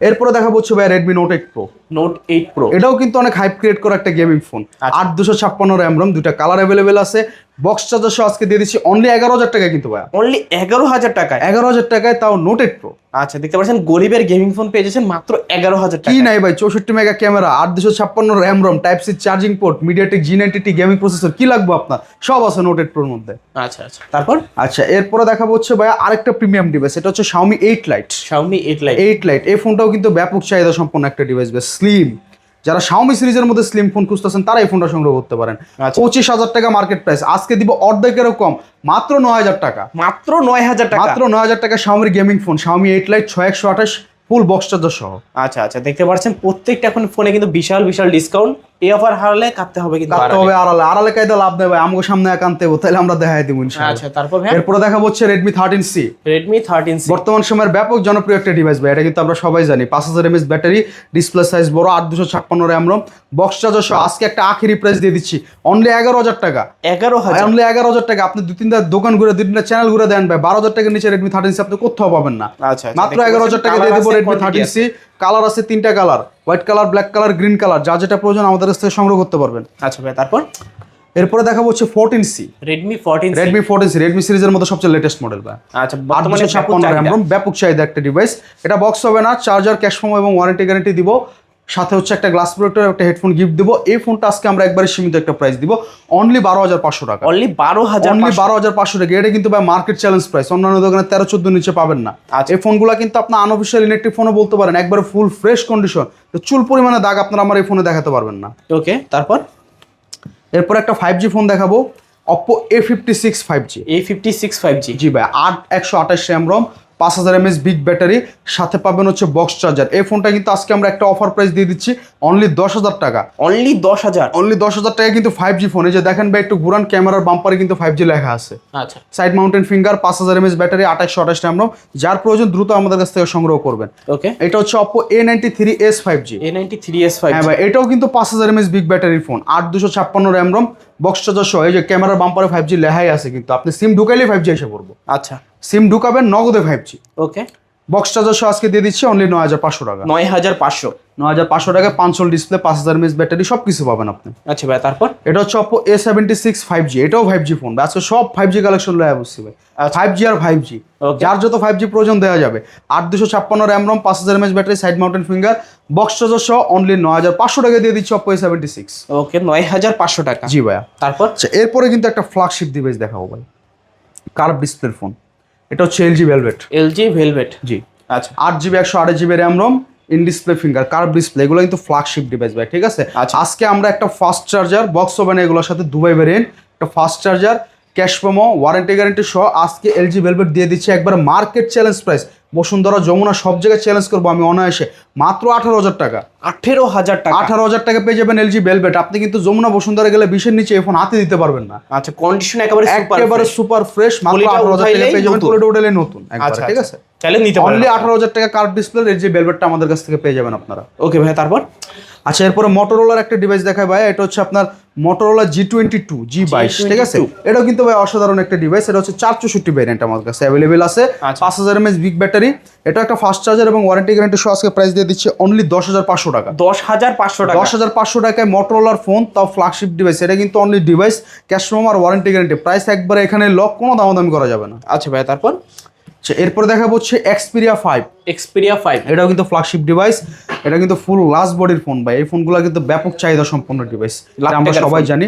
এরপরে দেখাবো হচ্ছে ভাই Redmi Note eight Pro Note eight Pro এটাও কিন্তু অনেক হাইপ ক্রিয়েট করা একটা গেমিং ফোন আচ্ছা। আট দুশো ছাপ্পান্ন র্যাম রম দুটা কালার অ্যাভেলেবেল আছে। বক্স চার্জার সহ আজকে দিয়ে দিচ্ছি অনলি এগারো হাজার টাকা কিন্তু ভাই অনলি এগারো হাজার টাকায়? এগারো হাজার টাকায় তাও নোট এইট প্রো আচ্ছা দেখতে পাচ্ছেন গরিবের গেমিং ফোন পেয়ে যাচ্ছেন মাত্র এগারো হাজার কি নাই ভাই চৌষট্টি মেগা ক্যামেরা আট দুশো ছাপ্পান্ন RAM ROM type C charging port MediaTek G ninety gaming processor কি লাগবে আপনার? সব আছে নোট এইট প্রোর মধ্যে। আচ্ছা আচ্ছা তারপর? আচ্ছা এরপরে দেখাবো হচ্ছে ভাই আরেকটা প্রিমিয়াম ডিভাইস এটা হচ্ছে Xiaomi eight lite Xiaomi eight lite eight lite এই ফোনটাও কিন্তু ব্যাপক চাহিদা সম্পন্ন একটা ডিভাইস বেশ স্লিম যারা শাওমি সিরিজের মধ্যে স্লিম ফোন খুঁজতেছেন তারা এই ফোনটা সংগ্রহ করতে পারেন। আচ্ছা। পঁচিশ হাজার টাকা মার্কেট প্রাইস আজকে দিব অর্ধেকেরও কম মাত্র নয় হাজার টাকা। মাত্র নয় হাজার টাকা? মাত্র নয় হাজার টাকা শাওমির gaming phone Xiaomi eight lite ছয় একশো আঠাশ ফুল বক্স চার্জার সহ। আচ্ছা আচ্ছা দেখতে পাচ্ছেন প্রত্যেকটা এখন ফোনে কিন্তু বিশাল বিশাল ডিসকাউন্ট হারালে হবে কিন্তু হবে আড়ালে। আড়ালে লাভ নেই ভাই আমাকে সামনে তাহলে আমরা দেখাই দিব আচ্ছা তারপর এরপরে দেখা হচ্ছে Redmi 13C Redmi 13C বর্তমান সময়ের ব্যাপক জনপ্রিয় একটা ডিভাইস ভাই এটা কিন্তু আমরা সবাই জানি। 5000 mAh ব্যাটারি ডিসপ্লে সাইজ বড় 8256 RAM ROM বক্স চার্জার সহ আজকে একটা আখেরি প্রাইস দিয়ে দিচ্ছি। অনলি 11000 টাকা। 11000 অনলি 11000 টাকা। আপনি দুই তিনটা দোকান ঘুরে দুই তিনটা চ্যানেল ঘুরে দেন ভাই 12000 টাকার নিচে Redmi 13C আপনি কোথাও পাবেন না। আচ্ছা মাত্র 11000 টাকা দিয়ে দেব Redmi 13C কালার আছে তিনটা colour white colour black colour green colour যা যেটা প্রয়োজন আমাদের কাছ থেকে সংগ্রহ করতে পারবেন। আচ্ছা ভাই তারপর? এরপরে দেখাবো হচ্ছে fourteen C Redmi fourteen Redmi fourteen C Redmi সিরিজের মধ্যে সবচেয়ে লেটেস্ট মডেল ভাই। আচ্ছা বর্তমানে ছাপ্পান্ন র্যাম ব্যাপক চাহিদা একটা ডিভাইস এটা বক্স হবে না চার্জার ক্যাশ ফোম এবং ওয়ারেন্টি গ্যারেন্টি দিব। সাথে হচ্ছে একটা গ্লাস প্রোটেক্টর একটা হেডফোন গিফট দিব। এই ফোনটা আজকে আমরা একবারে সীমিত একটা প্রাইস দিব। অনলি বারো হাজার পাঁচশো টাকা। অনলি বারো হাজার অনলি বারো হাজার পাঁচশো টাকা। এটা কিন্তু ভাই মার্কেট চ্যালেঞ্জ প্রাইস অন্যান্য দোকানে তেরো চোদ্দ নিচে পাবেন না। আচ্ছা। এই ফোনগুলো কিন্তু আপনার আনঅফিসিয়াল ইলেকট্রিক ফোনও বলতে পারেন। একবারে ফুল ফ্রেশ কন্ডিশন চুল পরিমাণে দাগ আপনারা আমার এই ফোনে দেখাতে পারবেন না। ওকে তারপর? এরপর একটা ফাইভ জি ফোন দেখাবো। Oppo A fifty six five G A fifty six five G G ভাই আট একশো আঠাশ র্যাম রম পাঁচ হাজার এমএস বিগ ব্যাটারি সাথে পাবেন হচ্ছে বক্স চার্জার এই ফোনটা কিন্তু আজকে আমরা একটা অফার প্রাইস দিয়ে দিচ্ছি। অনলি দশ হাজার টাকা। অনলি দশ হাজার? অনলি দশ হাজার টাকা কিন্তু ফাইভ জি ফোন এই যে দেখেন ভাই একটু ঘুরান ক্যামেরার বাম্পারে কিন্তু ফাইভ জি লেখা আছে। আচ্ছা। সাইড মাউন্টেন ফিঙ্গার পাঁচ হাজার এমএস ব্যাটারি আঠাশশো আঠাশ র্যাম যার প্রয়োজন দ্রুত আমাদের কাছ থেকে সংগ্রহ করবেন। ওকে এটা হচ্ছে Oppo A ninety three S five G A ninety three S five হ্যাঁ ভাই এটাও কিন্তু পাঁচ হাজার এমএস বিগ ব্যাটারির ফোন আট দুশো ছাপ্পান্ন র্যাম রম বক্স চার্জার সহ। এই যে ক্যামেরার বাম্পারে ফাইভ জি লেখাই আছে কিন্তু। আপনি সিম ঢুকাইলে ফাইভ জি এসে পড়ব। আচ্ছা। সিম ঢুকাবেন নগদে five G okay box charger সহ আজকে দিয়ে দিচ্ছি অনলি নয় হাজার পাঁচশো টাকা। নয় হাজার পাঁচশো। নয় হাজার পাঁচশো টাকা পাঁচশোল ডিসপ্লে পাঁচ হাজার এমএস ব্যাটারি সব কিছু পাবেন আপনি। আচ্ছা ভাই তারপর? এটা হচ্ছে Oppo A seventy six five G এটাও ফাইভ জি ফোন আজকে সব ফাইভ জি কালেকশন লয়ে বসছি ভাই। ফাইভ জি আর ফাইভ জি. যার যত ফাইভ জি প্রয়োজন দেওয়া যাবে। আট দুশো ছাপ্পান্ন র্যাম রম পাঁচ হাজার mAh battery side mounted finger box charger সহ অনলি নয় হাজার পাঁচশো টাকা দিয়ে দিচ্ছি Oppo A seventy six okay নয় হাজার পাঁচশো টাকা। জি ভাইয়া। তারপর? আচ্ছা এরপরে কিন্তু একটা ফ্ল্যাগশিপ ডিভাইস দেখাবো ভাই। কার্ভ ডিসপ্লের ফোন এটা হচ্ছে LG Velvet LG Velvet G. আচ্ছা। আট জিবি একশো আট GB RAM ROM in display finger curve display এগুলো কিন্তু ফ্ল্যাগশিপ ডিভাইস ভাই ঠিক আছে? আচ্ছা। আজকে আমরা একটা ফাস্ট চার্জার বক্স ওভেন এগুলোর সাথে দুবাই ভেরিয়েন্ট একটা fast charger cash promo warranty guarantee সহ আজকে এলজি ভেলভেট দিয়ে দিচ্ছে একবার market challenge price Bashundhara Jamuna সব জায়গায় চ্যালেঞ্জ করব আমি অনায়াসে। মাত্র আঠারো হাজার টাকা। আঠেরো হাজার টাকা। আঠারো হাজার টাকা পেয়ে যাবেন এলজি বেলভেট আপনি কিন্তু যমুনা বসুন্ধরা গেলে বিশের নিচে ফোন হাতে দিতে পারবেন না। আচ্ছা কন্ডিশন একেবারে একেবারে সুপার ফ্রেশ মাত্র আঠারো হাজার টাকা পেয়ে যাবেন নতুন। নতুন। আচ্ছা ঠিক আচ্ছা। আছে? নিতে অনলি আঠারো হাজার টাকা কার্ড ডিসপ্লে এলজি বেলবেটটা বেলভেটটা আমাদের কাছ থেকে পেয়ে যাবেন আপনারা। ওকে ভাই তারপর? আচ্ছা এরপরে মোটরোলার একটা ডিভাইস দেখায় ভাই এটা হচ্ছে আপনার Motorola G twenty two G বাইশ ঠিক আছে? G22 এটাও কিন্তু ভাই অসাধারণ একটা ডিভাইস এটা হচ্ছে চার চৌষট্টি ভ্যারিয়েন্ট আমাদের কাছে অ্যাভেলেবেল আছে। আচ্ছা। পাঁচ হাজার এমএস বিগ ব্যাটারি এটা একটা ফাস্ট চার্জার এবং ওয়ারেন্টি গ্যারান্টি সহ আজকে প্রাইস দিয়ে দিচ্ছে অনলি দশ হাজার পাঁচশো টাকা। দশ হাজার পাঁচশো টাকা। দশ হাজার পাঁচশো টাকায় মোটরোলার ফোন তাও ফ্ল্যাগশিপ ডিভাইস এটা কিন্তু অনলি ডিভাইস ক্যাশ আর ওয়ারেন্টি গ্যারান্টি প্রাইস একবারে এখানে লক কোনো দামাদামি করা যাবে না। আচ্ছা ভাই তারপর? আচ্ছা এরপরে দেখা হচ্ছে এক্সপিরিয়া ফাইভ এক্সপিরিয়া ফাইভ এটাও কিন্তু ফ্ল্যাগশিপ ডিভাইস এটা কিন্তু ফুল লাস্ট বডির ফোন ভাই। এই ফোনগুলো কিন্তু ব্যাপক চাহিদা সম্পন্ন ডিভাইস আমরা সবাই জানি।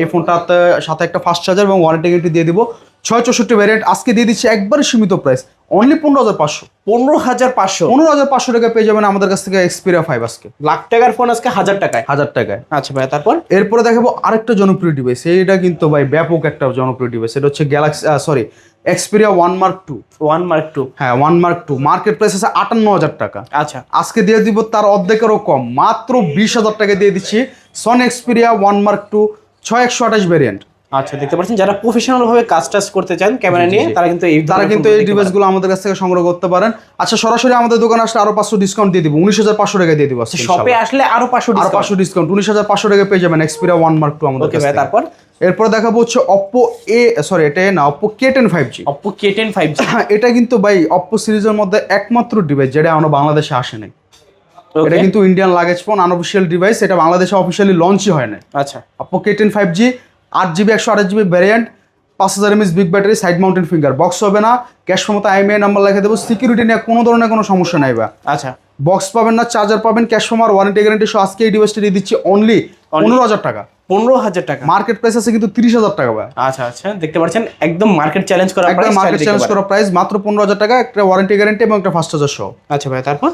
এই ফোনটাতে সাথে একটা ফাস্ট চার্জার এবং ওয়ারেন্টি গ্যারেন্টি দিয়ে দিব। ছয় চৌষট্টি ভ্যারিয়েন্ট আজকে দিয়ে দিচ্ছে একবারে সীমিত প্রাইস অনলি পনেরো হাজার পাঁচশো। পনেরো হাজার পাঁচশো। পনেরো হাজার পাঁচশো টাকা পেয়ে যাবেন আমাদের কাছ থেকে এক্সপিরিয়া ফাইভ আজকে। লাখ টাকার ফোন আজকে হাজার টাকায়। হাজার টাকায়। আচ্ছা ভাই তারপর? এরপরে দেখাবো আরেকটা জনপ্রিয় ডিভাইস এইটা কিন্তু ভাই ব্যাপক একটা জনপ্রিয় ডিভাইস এটা হচ্ছে Galaxy sorry Xperia one Mark two one Mark two হ্যাঁ one Mark two market price আছে আটান্ন হাজার টাকা। আচ্ছা। আজকে দিয়ে দিব তার অর্ধেকেরও কম। মাত্র বিশ হাজার টাকা দিয়ে দিচ্ছি Sony Xperia one Mark two ছয় একশো আঠাশ ভ্যারিয়েন্ট আচ্ছা দেখতে পাচ্ছেন যারা প্রফেশনাল ভাবে কাজ টাজ করতে চান ক্যামেরা নিয়ে তারা কিন্তু এই তারা কিন্তু এই ডিভাইসগুলো আমাদের কাছ থেকে সংগ্রহ করতে পারেন। আচ্ছা সরাসরি আমাদের দোকানে আসলে আরও পাঁচশো ডিসকাউন্ট দিয়ে দিব। উনিশ হাজার পাঁচশো টাকা দিয়ে দিব শপে আসলে আরও পাঁচশো আর পাঁচশো ডিসকাউন্ট উনিশ হাজার পাঁচশো টাকা পেয়ে যাবেন এক্সপিরিয়া ওয়ান মার্ক টু আমাদের। তারপর? এরপর দেখাবো হচ্ছে অপ্পো এ সরি এটা না Oppo K ten five G Oppo K ten five G এটা কিন্তু ভাই অপ্পো সিরিজের মধ্যে একমাত্র ডিভাইস যেটা এখনও বাংলাদেশে আসে নাই। এটা কিন্তু Indian luggage phone unofficial device এটা বাংলাদেশে অফিসিয়ালি লঞ্চই হয় না আচ্ছা। Oppo K ten five G আট জিবি একশো আঠাশ জিবি ভ্যারিয়েন্ট পাঁচ হাজার mAh big battery side mounted finger box হবে না ক্যাশ মতো আইএমআই নাম্বার লিখে দেবো। সিকিউরিটি নিয়ে কোনো ধরনের কোনো সমস্যা নাই বা আচ্ছা। বক্স পাবেন না চার্জার পাবেন ক্যাশ ফোমার ওয়ারেন্টি গ্যারান্টি সহ আজকে এই ডিভাইসটা দিয়ে দিচ্ছি অনলি পনেরো হাজার টাকা। পনেরো হাজার টাকা। মার্কেট প্রাইস আছে কিন্তু তিরিশ হাজার টাকা ভাই। আচ্ছা আচ্ছা। দেখতে পাচ্ছেন একদম মার্কেট চ্যালেঞ্জ করা price, মার্কেট চ্যালেঞ্জ করা প্রাইস মাত্র পনেরো হাজার টাকা একটা ওয়ারেন্টি গ্যারান্টি এবং একটা ফাস্ট চার্জার সহ। আচ্ছা ভাই তারপর?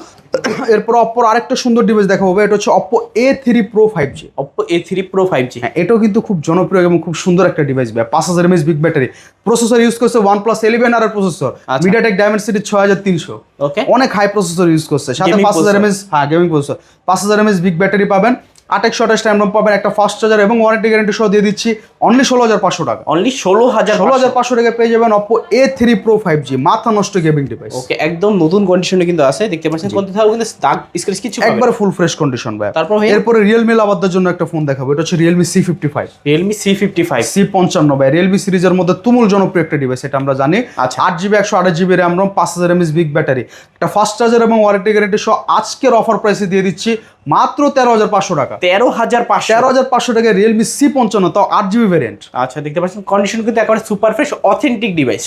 এরপর অপর আরেকটা সুন্দর ডিভাইস দেখাবো এটা হচ্ছে Oppo A three Pro five G Oppo A three Pro five G হ্যাঁ এটাও কিন্তু খুব জনপ্রিয় এবং খুব সুন্দর একটা ডিভাইস ভাই পাঁচ হাজার mAh big battery processor use করছে OnePlus eleven R processor. MediaTek Dimensity ছয় হাজার তিনশো। ওকে অনেক হাই প্রসেসর ইউজ করছে সাথে পাঁচ হাজার। এমএস হ্যাঁ গেমিং প্রসেসর পাঁচ হাজার এমএস বিগ ব্যাটারি পাবেন। আটেকশো আঠাশ টাইম পাবেন একটা ফাস্ট চার্জার এবং ওয়ারেন্টি গ্যারেন্টি সহ দিয়ে দিচ্ছি। অনলি ষোলো হাজার পাঁচশো টাকা। অনলি ষোলো হাজার ষোলো হাজার পাঁচশো টাকা পেয়ে যাবেন Oppo A three Pro five G মাথা নষ্ট গেমিং ডিভাইস ওকে একদম নতুন কন্ডিশনে কিন্তু আছে দেখতে পাচ্ছেন কোথাও কিন্তু দাগ স্ক্র্যাচ কিছু একবারে ফুল ফ্রেশ কন্ডিশন ভাই তারপর এরপরে রিয়েলমি লাভারদের জন্য একটা ফোন দেখাবো এটা হচ্ছে Realme C fifty five Realme C fifty five C পঞ্চান্ন ভাই রিয়েলমি সিরিজের মধ্যে তুমুল জনপ্রিয় একটা ডিভাইস এটা আমরা জানি। আচ্ছা। আট জিবি একশো আঠাশ জিবি র্যাম রম পাঁচ হাজার এমএস বিগ ব্যাটারি একটা ফাস্ট চার্জার এবং ওয়ারেন্টি গ্যারেন্টি সহ আজকের অফার প্রাইসে দিয়ে দিচ্ছি মাত্র তেরো হাজার পাঁচশো টাকা। তেরো হাজার পাঁচশো। তেরো হাজার পাঁচশো টাকা রিয়েলমি সি পঞ্চান্ন তাও আট জিবি ভ্যারিয়েন্ট আচ্ছা দেখতে পাচ্ছেন কন্ডিশন কিন্তু একেবারে সুপার ফ্রেশ অথেন্টিক ডিভাইস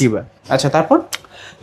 আচ্ছা তারপর?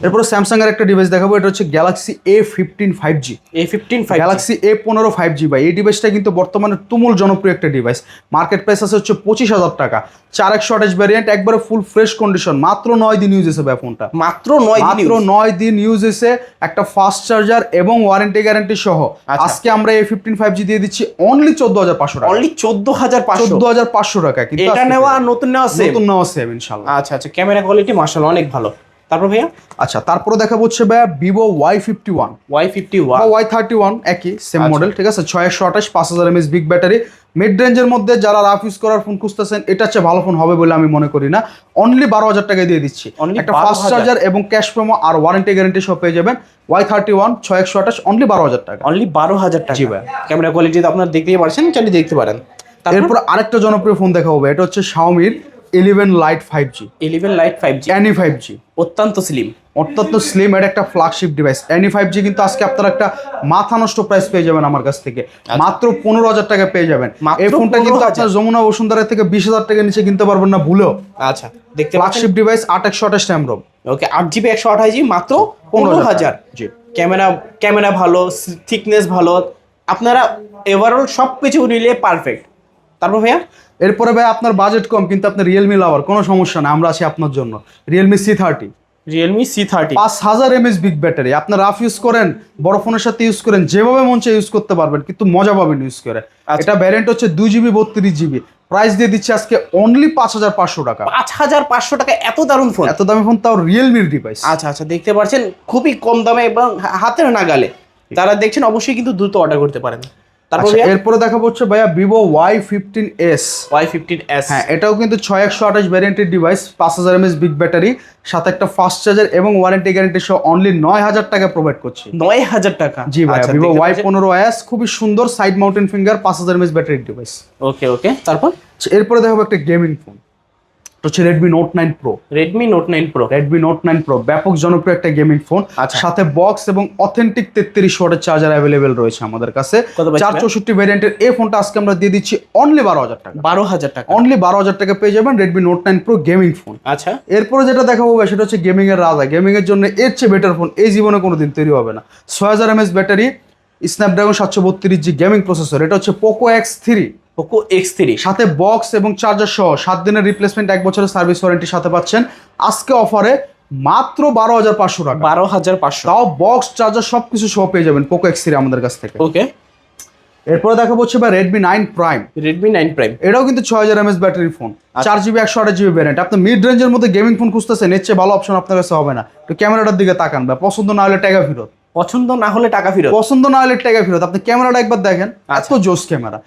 এরপরে স্যামসাং এর একটা ডিভাইস দেখাবো এটা হচ্ছে Galaxy A fifteen five G A fifteen five Galaxy A পনেরো ফাইভ জি ভাই এই ডিভাইসটা কিন্তু বর্তমানে তুমুল জনপ্রিয় একটা ডিভাইস মার্কেট প্রাইস আছে হচ্ছে পঁচিশ হাজার টাকা। চার একশো আঠাশ ভ্যারিয়েন্ট একবারে ফুল ফ্রেশ কন্ডিশন মাত্র নয় দিন ইউজ হয়েছে ভাই ফোনটা। মাত্র নয় দিন মাত্র নয় দিন ইউজ হয়েছে একটা ফাস্ট চার্জার এবং ওয়ারেন্টি গ্যারান্টি সহ। আচ্ছা। আজকে আমরা এ ফিফটিন ফাইভ জি দিয়ে দিচ্ছি অনলি চোদ্দ হাজার পাঁচশো টাকা। অনলি চোদ্দ হাজার পাঁচশো। চোদ্দ হাজার পাঁচশো টাকা কিন্তু এটা নেওয়া নতুন নেওয়া নতুন নেওয়া সেম ইনশাল্লাহ। আচ্ছা আচ্ছা ক্যামেরা কোয়ালিটি মার্শাল অনেক ভালো। তারপর ভাইয়া? আচ্ছা তারপরে দেখা হচ্ছে ভাইয়া Vivo Y fifty one Y fifty one Y thirty one একই সেম আচ্ছা। মডেল ঠিক আছে? ছয় একশো আঠাশ পাঁচ হাজার এমএস বিগ ব্যাটারি মিড রেঞ্জের মধ্যে যারা রাফ ইউজ করার ফোন খুঁজতেছেন এটা হচ্ছে ভালো ফোন হবে বলে আমি মনে করি না। অনলি বারো হাজার টাকায় দিয়ে দিচ্ছি। একটা ফাস্ট চার্জার এবং ক্যাশ প্রোমো আর ওয়ারেন্টি গ্যারান্টি সব পেয়ে যাবেন। ওয়াই থার্টি ওয়ান ছয় একশো আঠাশ অনলি বারো হাজার টাকা। অনলি বারো হাজার টাকা। জি ভাই। ক্যামেরা কোয়ালিটি তো আপনারা দেখতেই পারছেন চালিয়ে দেখতে পারেন। তারপর? এরপর আরেকটা জনপ্রিয় ফোন দেখা হবে এটা হচ্ছে শাওমির eleven lite five G eleven lite five G NE five G অত্যন্ত স্লিম অত্যন্ত স্লিম এর একটা flagship device NE five G কিন্তু আজকে আপনারা একটা মাথা নষ্ট প্রাইস পেয়ে যাবেন আমার কাছ থেকে। মাত্র পনেরো হাজার টাকা পেয়ে যাবেন। আচ্ছা। এই ফোনটা কিন্তু 15,000 আপনার যমুনা বসুন্ধরা থেকে বিশ হাজার টাকা নিচে কিনতে পারবেন না ভুলেও। আচ্ছা দেখতে ফ্ল্যাগশিপ ডিভাইস আট একশো আঠাশ ট্যাম রোম ওকে আট জিবি একশো আঠাশ জিবি মাত্র পনেরো হাজার জি। ক্যামেরা ক্যামেরা ভালো থিকনেস ভালো। আপনারা ওভারঅল সব কিছু নিলে পারফেক্ট তারপর ভাইয়া? এরপরে ভাই আপনার বাজেট কম কিন্তু আপনি রিয়েলমি লাভার কোনো সমস্যা না আমরা আছি আপনার জন্য। Realme C thirty Realme C thirty পাঁচ হাজার এমএস বিগ ব্যাটারি আপনার রাফ ইউজ করেন বড় ফোনের সাথে ইউজ করেন যেভাবে মন চায় ইউজ করতে পারবেন কিন্তু মজা পাবেন ইউজ করে। আচ্ছা। এটা ভ্যারিয়েন্ট হচ্ছে দুই জিবি বত্রিশ জিবি প্রাইস দিয়ে দিচ্ছে আজকে অনলি পাঁচ হাজার পাঁচশো টাকা। পাঁচ হাজার পাঁচশো টাকা এত দারুণ ফোন এত দামি ফোন তাও রিয়েলমির ডিভাইস আচ্ছা আচ্ছা দেখতে পাচ্ছেন খুবই কম দামে এবং হাতের নাগালে। তারা দেখছেন অবশ্যই কিন্তু দ্রুত অর্ডার করতে পারেন। তারপর আচ্ছা, এরপরে দেখাবো হচ্ছে ভাইয়া Vivo Y fifteen S Y fifteen S হ্যাঁ এটাও কিন্তু ছয় একশো আঠাশ ভ্যারিয়েন্টের ডিভাইস পাঁচ হাজার এমএস বিগ ব্যাটারি সাথে একটা ফাস্ট চার্জার এবং ওয়ারেন্টি গ্যারেন্টি সহ অনলি নয় হাজার টাকা প্রোভাইড করছি। নয় হাজার টাকা? জি ভাই আচ্ছা, ভিভো ওয়াই পনেরো এস খুবই সুন্দর সাইড মাউন্টেন ফিঙ্গার পাঁচ হাজার এমএস ব্যাটারির ডিভাইস ওকে ওকে তারপর? এরপরে দেখাবো একটা গেমিং ফোন হচ্ছে Redmi Note nine Pro Redmi Note nine Pro Redmi Note nine Pro ব্যাপক জনপ্রিয় একটা গেমিং ফোন আচ্ছা। সাথে বক্স এবং অথেন্টিক তেত্রিশ ওয়াটের চার্জার অ্যাভেলেবেল রয়েছে আমাদের কাছে। চার চৌষট্টি ভ্যারিয়েন্টের এই ফোনটা আজকে আমরা দিয়ে দিচ্ছি অনলি বারো হাজার টাকা। বারো হাজার টাকা। অনলি বারো হাজার টাকা পেয়ে যাবেন Redmi Note nine Pro gaming phone আচ্ছা। এরপরে যেটা দেখাবো সেটা হচ্ছে গেমিং এর রাজা। গেমিং এর জন্য এর চেয়ে বেটার ফোন এই জীবনে কোনোদিন তৈরি হবে না। ছয় হাজার এমএস ব্যাটারি স্ন্যাপড্রাগন সাতশো বত্রিশ জি গেমিং প্রসেসর এটা হচ্ছে Poco X three Poco X three সাথে বক্স এবং চার্জার সহ সাত দিনের রিপ্লেসমেন্ট এক বছরের সার্ভিস ওয়ারেন্টির সাথে পাচ্ছেন। আজকে অফারে মাত্র বারো হাজার পাঁচশো টাকা। বারো হাজার পাঁচশো। তাও বক্স চার্জার সব কিছু সহ পেয়ে যাবেন পোকো এক্স থ্রি আমাদের কাছ থেকে। ওকে এরপরে দেখা হচ্ছে বা Redmi nine Prime Redmi nine Prime এটাও কিন্তু ছয় হাজার এমএস ব্যাটারি ফোন চার জিবি একশো আট জিবি ভ্যারিয়েন্ট আপনি মিড রেঞ্জের মধ্যে গেমিং ফোন খুঁজতেছেন এর চেয়ে ভালো অপশন আপনার কাছে হবে না। তো ক্যামেরাটার দিকে তাকান বা পছন্দ না হলে টাকা ফেরত। পছন্দ না হলে টাকা ফেরত? পছন্দ না হলে টাকা ফেরত। আপনি ক্যামেরাটা একবার দেখেন। এত জোস ক্যামেরা।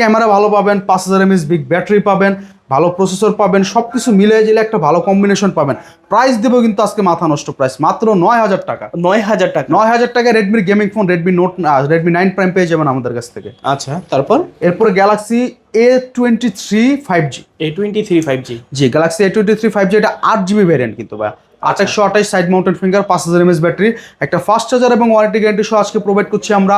ক্যামেরা ভালো পাবেন পাঁচ হাজার এমএস বিগ ব্যাটারি পাবেন ভালো প্রসেসর পাবেন সব কিছু মিলিয়ে দিলে একটা ভালো কম্বিনেশন পাবেন। প্রাইস দেবো কিন্তু আজকে মাথা নষ্ট প্রাইস মাত্র নয় হাজার টাকা। নয় হাজার টাকা। নয় হাজার টাকা রেডমির gaming phone Redmi Note Redmi nine Prime পেয়ে যাবেন আমাদের কাছ থেকে। আচ্ছা তারপর? এরপরে Galaxy A twenty three five G A twenty three five G G Galaxy A twenty three five G এটা আট জিবি ভ্যারিয়েন্ট কিন্তু ভাই আঠাশশো আঠাশ সাইড মাউন্টেড ফিঙ্গার পাঁচ হাজার এমএস ব্যাটারি একটা ফাস্ট চার্জার এবং ওয়ারেন্টি গ্যারান্টি সহ আজকে প্রোভাইড করছি আমরা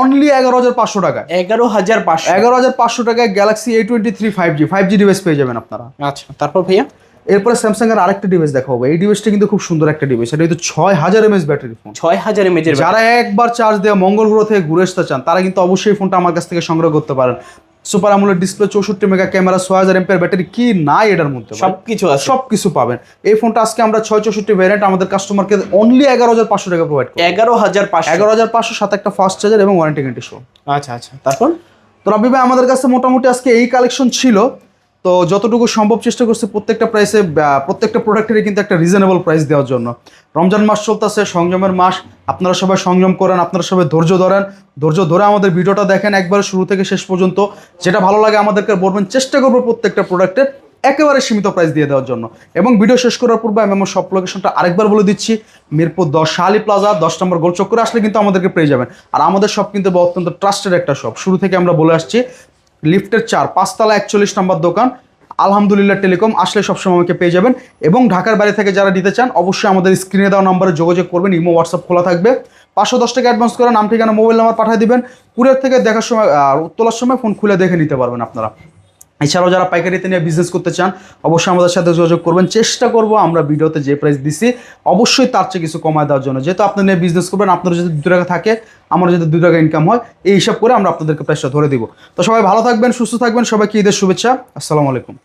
অনলি এগারো হাজার পাঁচশো টাকা এগারো হাজার পাঁচশো। এগারো হাজার পাঁচশো টাকায় Galaxy A twenty three five G five G device পেয়ে যাবেন আপনারা। আচ্ছা তারপর ভাইয়া? এরপরে স্যামসাং এর আরেকটা ডিভাইস দেখা হবে এই ডিভাইসটা কিন্তু খুব সুন্দর একটা ডিভাইস এটা কিন্তু ছয় হাজার এমএস ব্যাটারি ফোন ছয় হাজার এমএজের যারা একবার চার্জ দেওয়া মঙ্গল গ্রহ থেকে ঘুরে আসতে চান তারা কিন্তু অবশ্যই ফোনটা আমার কাছ থেকে সংগ্রহ করতে পারেন। সুপার আমুলের ডিসপ্লে চৌষট্টি মেগা ক্যামেরা ছয় হাজার এমপের ব্যাটারি কি নাই এটার মধ্যে সবকিছু সব কিছু আছে। সব কিছু পাবেন। এই ফোনটা আজকে আমরা ছয় চৌষট্টি ভ্যারিয়েন্ট আমাদের কাস্টমারকে অনলি এগারো হাজার পাঁচশো টাকা প্রোভাইড করি এগারো হাজার পাঁচশো। এগারো হাজার পাঁচশো সাথে একটা ফাস্ট চার্জার এবং ওয়ারেন্টি গ্যারান্টি শো আচ্ছা আচ্ছা। তারপর? তো রবি ভাই আমাদের কাছে মোটামুটি আজকে এই কালেকশন ছিল। তো যতটুকু সম্ভব চেষ্টা করছি প্রত্যেকটা প্রাইসে প্রত্যেকটা প্রোডাক্টেরই কিন্তু একটা রিজনেবল প্রাইস দেওয়ার জন্য। রমজান মাস চলতেছে, সংযমের মাস। আপনারা সবাই সংযম করেন, আপনারা সবাই ধৈর্য ধরেন। ধৈর্য ধরে আমাদের ভিডিওটা দেখেন একবার শুরু থেকে শেষ পর্যন্ত। যেটা ভালো লাগে আমাদেরকে বলবেন, চেষ্টা করব প্রত্যেকটা প্রোডাক্টের একেবারে সীমিত প্রাইস দিয়ে দেওয়ার জন্য। এবং ভিডিও শেষ করার পূর্বে আমি আমার সব লোকেশনটা আরেকবার বলে দিচ্ছি, মিরপুর দশ শালি প্লাজা দশ নম্বর গোল চক্করে আসলে কিন্তু আমাদেরকে পেয়ে যাবেন। আর আমাদের সব কিন্তু অত্যন্ত ট্রাস্টেড একটা শপ শুরু থেকে আমরা বলে আসছি লিফটের চার, পাঁচতলা একচল্লিশ নম্বর দোকান। আলহামদুলিল্লাহ, টেলিকম আসলে সবসময় আমাকে পেয়ে যাবেন। এবং ঢাকার বাইরে থেকে যারা নিতে চান, অবশ্যই আমাদের স্ক্রিনে দেওয়া নম্বরে যোগাযোগ করবেন, ইমো, হোয়াটসঅ্যাপ খোলা থাকবে। পাঁচশো দশ টাকা অ্যাডভান্স করে নাম, ঠিকানা মোবাইল নাম্বার পাঠিয়ে দিবেন। কুরের থেকে দেখার সময় আর তোলার সময় ফোন খুলে দেখে নিতে পারবেন আপনারা। এছাড়াও যারা পাইকারিতে নিয়ে বিজনেস করতে চান, অবশ্যই আমাদের সাথে যোগাযোগ করবেন। চেষ্টা করব আমরা ভিডিওতে যে প্রাইস দিছি, অবশ্যই তার চেয়ে কিছু কমায় দেওয়ার জন্য। যেহেতু আপনার নিয়ে বিজনেস করবেন, আপনার যদি দু টাকা থাকে, আমার যদি দু টাকা ইনকাম হয়, এই হিসাব করে আমরা আপনাদেরকে প্রাইসটা ধরে দিব। তো সবাই ভালো থাকবেন, সুস্থ থাকবেন, সবাইকে ঈদের শুভেচ্ছা। আসসালামু আলাইকুম।